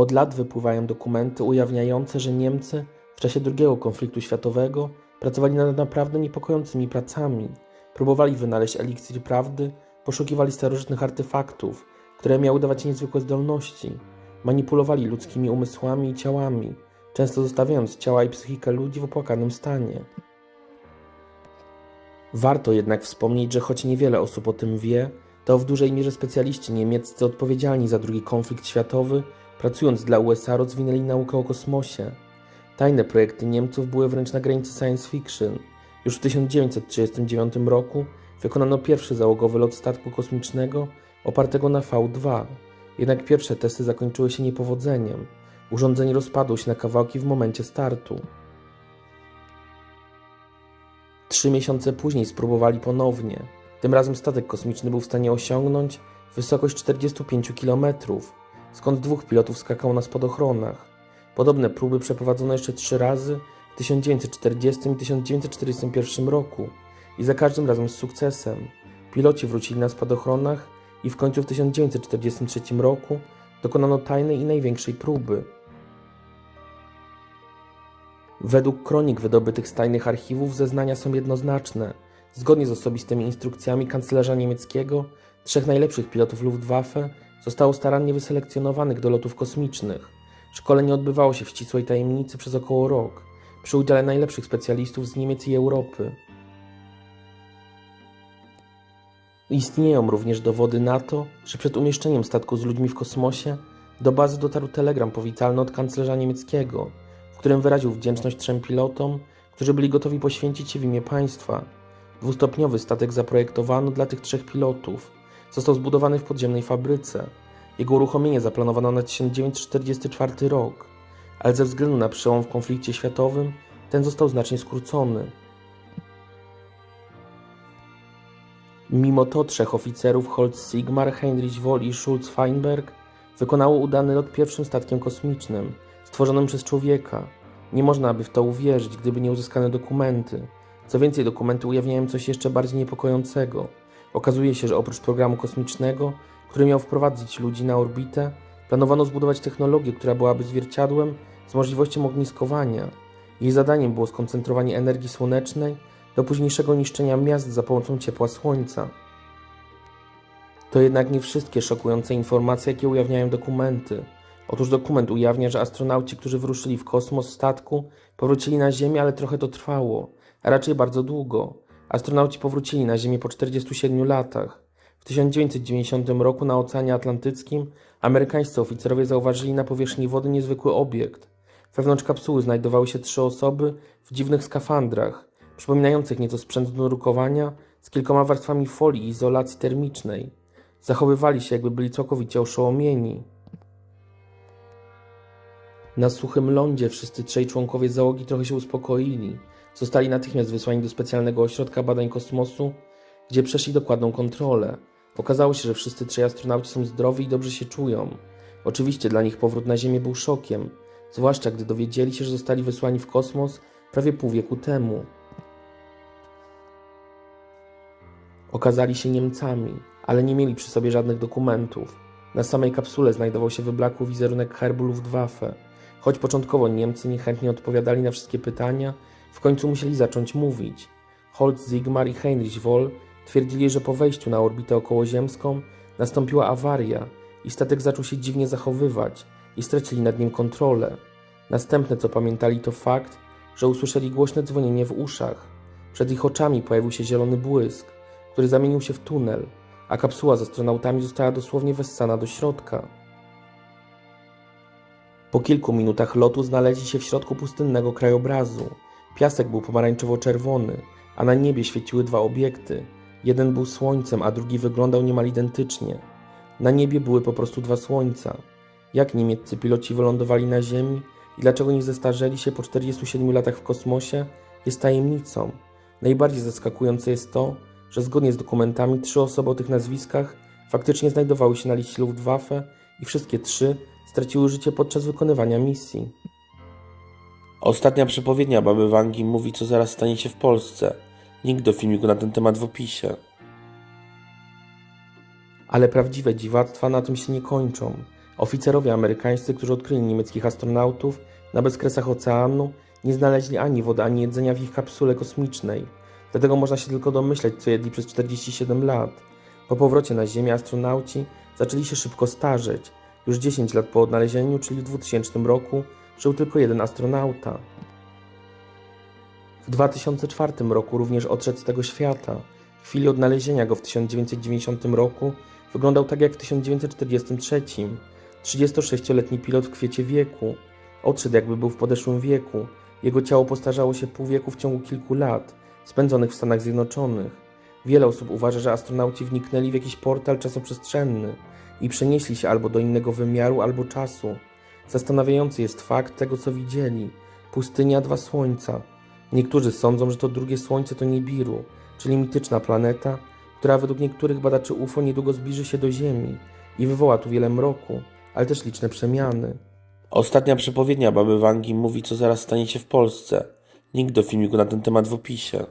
Od lat wypływają dokumenty ujawniające, że Niemcy w czasie II konfliktu światowego pracowali nad naprawdę niepokojącymi pracami. Próbowali wynaleźć eliksir prawdy, poszukiwali starożytnych artefaktów, które miały dawać niezwykłe zdolności. Manipulowali ludzkimi umysłami i ciałami, często zostawiając ciała i psychikę ludzi w opłakanym stanie. Warto jednak wspomnieć, że choć niewiele osób o tym wie, to w dużej mierze specjaliści niemieccy odpowiedzialni za drugi konflikt światowy, pracując dla USA, rozwinęli naukę o kosmosie. Tajne projekty Niemców były wręcz na granicy science fiction. Już w 1939 roku wykonano pierwszy załogowy lot statku kosmicznego opartego na V2. Jednak pierwsze testy zakończyły się niepowodzeniem. Urządzenie rozpadło się na kawałki w momencie startu. Trzy miesiące później spróbowali ponownie. Tym razem statek kosmiczny był w stanie osiągnąć wysokość 45 km, skąd dwóch pilotów skakało na spadochronach. Podobne próby przeprowadzono jeszcze trzy razy w 1940 i 1941 roku i za każdym razem z sukcesem. Piloci wrócili na spadochronach i w końcu w 1943 roku dokonano tajnej i największej próby. Według kronik wydobytych z tajnych archiwów zeznania są jednoznaczne. Zgodnie z osobistymi instrukcjami kanclerza niemieckiego, trzech najlepszych pilotów Luftwaffe zostało starannie wyselekcjonowanych do lotów kosmicznych. Szkolenie odbywało się w ścisłej tajemnicy przez około rok, przy udziale najlepszych specjalistów z Niemiec i Europy. Istnieją również dowody na to, że przed umieszczeniem statku z ludźmi w kosmosie do bazy dotarł telegram powitalny od kanclerza niemieckiego, w którym wyraził wdzięczność trzem pilotom, którzy byli gotowi poświęcić się w imię państwa. Dwustopniowy statek zaprojektowano dla tych trzech pilotów. Został zbudowany w podziemnej fabryce. Jego uruchomienie zaplanowano na 1944 rok, ale ze względu na przełom w konflikcie światowym ten został znacznie skrócony. Mimo to trzech oficerów Holz Sigmar, Heinrich Woll i Schulz Feinberg wykonało udany lot pierwszym statkiem kosmicznym, stworzonym przez człowieka. Nie można by w to uwierzyć, gdyby nie uzyskane dokumenty. Co więcej, dokumenty ujawniają coś jeszcze bardziej niepokojącego. Okazuje się, że oprócz programu kosmicznego, który miał wprowadzić ludzi na orbitę, planowano zbudować technologię, która byłaby zwierciadłem z możliwością ogniskowania. Jej zadaniem było skoncentrowanie energii słonecznej do późniejszego niszczenia miast za pomocą ciepła słońca. To jednak nie wszystkie szokujące informacje, jakie ujawniają dokumenty. Otóż dokument ujawnia, że astronauci, którzy wyruszyli w kosmos statku, powrócili na Ziemię, ale trochę to trwało, a raczej bardzo długo. Astronauci powrócili na Ziemię po 47 latach. W 1990 roku na Oceanie Atlantyckim amerykańscy oficerowie zauważyli na powierzchni wody niezwykły obiekt. Wewnątrz kapsuły znajdowały się trzy osoby w dziwnych skafandrach, przypominających nieco sprzęt do drukowania, z kilkoma warstwami folii i izolacji termicznej. Zachowywali się, jakby byli całkowicie oszołomieni. Na suchym lądzie wszyscy trzej członkowie załogi trochę się uspokoili. Zostali natychmiast wysłani do specjalnego ośrodka badań kosmosu, gdzie przeszli dokładną kontrolę. Okazało się, że wszyscy trzej astronauci są zdrowi i dobrze się czują. Oczywiście dla nich powrót na Ziemię był szokiem, zwłaszcza gdy dowiedzieli się, że zostali wysłani w kosmos prawie pół wieku temu. Okazali się Niemcami, ale nie mieli przy sobie żadnych dokumentów. Na samej kapsule znajdował się wyblakły wizerunek herbu Luftwaffe. Choć początkowo Niemcy niechętnie odpowiadali na wszystkie pytania, w końcu musieli zacząć mówić. Holz Sigmar i Heinrich Woll twierdzili, że po wejściu na orbitę okołoziemską nastąpiła awaria i statek zaczął się dziwnie zachowywać i stracili nad nim kontrolę. Następne, co pamiętali, to fakt, że usłyszeli głośne dzwonienie w uszach. Przed ich oczami pojawił się zielony błysk, który zamienił się w tunel, a kapsuła z astronautami została dosłownie wessana do środka. Po kilku minutach lotu znaleźli się w środku pustynnego krajobrazu. Piasek był pomarańczowo-czerwony, a na niebie świeciły dwa obiekty. Jeden był słońcem, a drugi wyglądał niemal identycznie. Na niebie były po prostu dwa słońca. Jak niemieccy piloci wylądowali na Ziemi i dlaczego nie zestarzeli się po 47 latach w kosmosie, jest tajemnicą. Najbardziej zaskakujące jest to, że zgodnie z dokumentami trzy osoby o tych nazwiskach faktycznie znajdowały się na liście Luftwaffe i wszystkie trzy straciły życie podczas wykonywania misji. Ostatnia przepowiednia baby Wangi mówi, co zaraz stanie się w Polsce. Link do filmiku na ten temat w opisie. Ale prawdziwe dziwactwa na tym się nie kończą. Oficerowie amerykańscy, którzy odkryli niemieckich astronautów na bezkresach oceanu, nie znaleźli ani wody, ani jedzenia w ich kapsule kosmicznej. Dlatego można się tylko domyśleć, co jedli przez 47 lat. Po powrocie na Ziemię astronauci zaczęli się szybko starzeć. Już 10 lat po odnalezieniu, czyli w 2000 roku, żył tylko jeden astronauta. W 2004 roku również odszedł z tego świata. W chwili odnalezienia go w 1990 roku wyglądał tak jak w 1943. 36-letni pilot w kwiecie wieku. Odszedł jakby był w podeszłym wieku. Jego ciało postarzało się pół wieku w ciągu kilku lat, spędzonych w Stanach Zjednoczonych. Wiele osób uważa, że astronauci wniknęli w jakiś portal czasoprzestrzenny i przenieśli się albo do innego wymiaru, albo czasu. Zastanawiający jest fakt tego, co widzieli. Pustynia, dwa słońca. Niektórzy sądzą, że to drugie słońce to Nibiru, czyli mityczna planeta, która według niektórych badaczy UFO niedługo zbliży się do Ziemi i wywoła tu wiele mroku, ale też liczne przemiany. Ostatnia przepowiednia baby Wangi mówi, co zaraz stanie się w Polsce. Link do filmiku na ten temat w opisie.